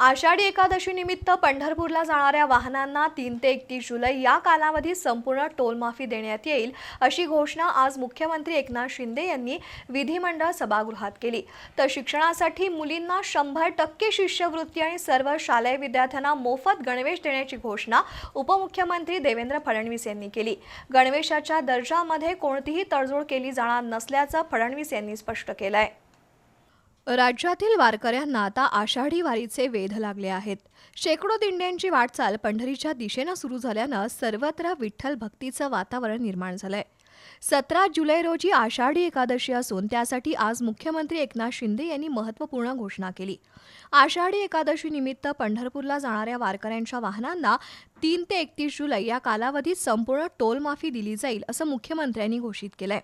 आषाढी एकादशी निमित्त पंढरपूरला जाणाऱ्या वाहनांना तीन ते एकतीस जुलै या कालावधीत संपूर्ण टोलमाफी देण्यात येईल अशी घोषणा आज मुख्यमंत्री एकनाथ शिंदे यांनी विधिमंडळ सभागृहात केली. तर शिक्षणासाठी मुलींना शंभर टक्के शिष्यवृत्ती आणि सर्व शालेय विद्यार्थ्यांना मोफत गणवेश देण्याची घोषणा उपमुख्यमंत्री देवेंद्र फडणवीस यांनी केली. गणवेशाच्या दर्जामध्ये कोणतीही तडजोड केली जाणार नसल्याचं फडणवीस यांनी स्पष्ट केलं आहे राज्यातील वारकऱ्यांना आता आषाढी वारीचे वेध लागले आहेत. शेकडो दिंड्यांची वाटचाल पंढरीच्या दिशेनं सुरू झाल्यानं सर्वत्र विठ्ठल भक्तीचं वातावरण निर्माण झालंय. सतरा जुलै रोजी आषाढी एकादशी असून त्यासाठी आज मुख्यमंत्री एकनाथ शिंदे यांनी महत्त्वपूर्ण घोषणा केली. आषाढी एकादशी निमित्त पंढरपूरला जाणाऱ्या वारकऱ्यांच्या वाहनांना तीन ते एकतीस जुलै या कालावधीत संपूर्ण टोलमाफी दिली जाईल असं मुख्यमंत्र्यांनी घोषित केलंय.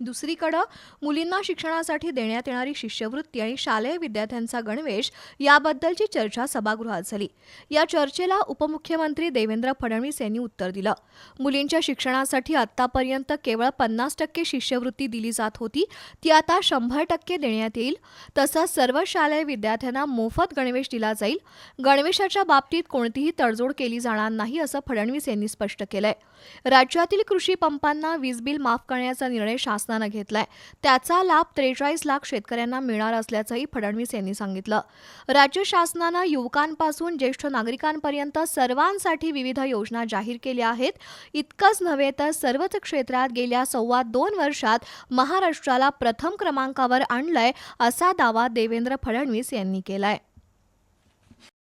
दुसरीकडं मुलींना शिक्षणासाठी देण्यात येणारी शिष्यवृत्ती आणि शालेय विद्यार्थ्यांचा गणवेश याबद्दलची चर्चा सभागृहात झाली. या चर्चेला उपमुख्यमंत्री देवेंद्र फडणवीस यांनी उत्तर दिलं. मुलींच्या शिक्षणासाठी आतापर्यंत केवळ पन्नास टक्के शिष्यवृत्ती दिली जात होती ती आता शंभर टक्के देण्यात येईल. तसंच सर्व शालेय विद्यार्थ्यांना मोफत गणवेश दिला जाईल. गणवेशाच्या बाबतीत कोणतीही तडजोड केली जाणार नाही असं फडणवीस यांनी स्पष्ट केलंय. राज्यातील कृषी पंपांना वीज बिल माफ करण्याचा निर्णय शासनानं घेतलाय. त्याचा लाभ त्रेचाळीस लाख शेतकऱ्यांना मिळणार असल्याचंही फडणवीस यांनी सांगितलं. राज्य शासनानं युवकांपासून ज्येष्ठ नागरिकांपर्यंत सर्वांसाठी विविध योजना जाहीर केल्या आहेत. इतकंच नव्हे तर सर्वच क्षेत्रात गेल्या सव्वा दोन वर्षात महाराष्ट्राला प्रथम क्रमांकावर आणलंय असा दावा देवेंद्र फडणवीस यांनी केलाय.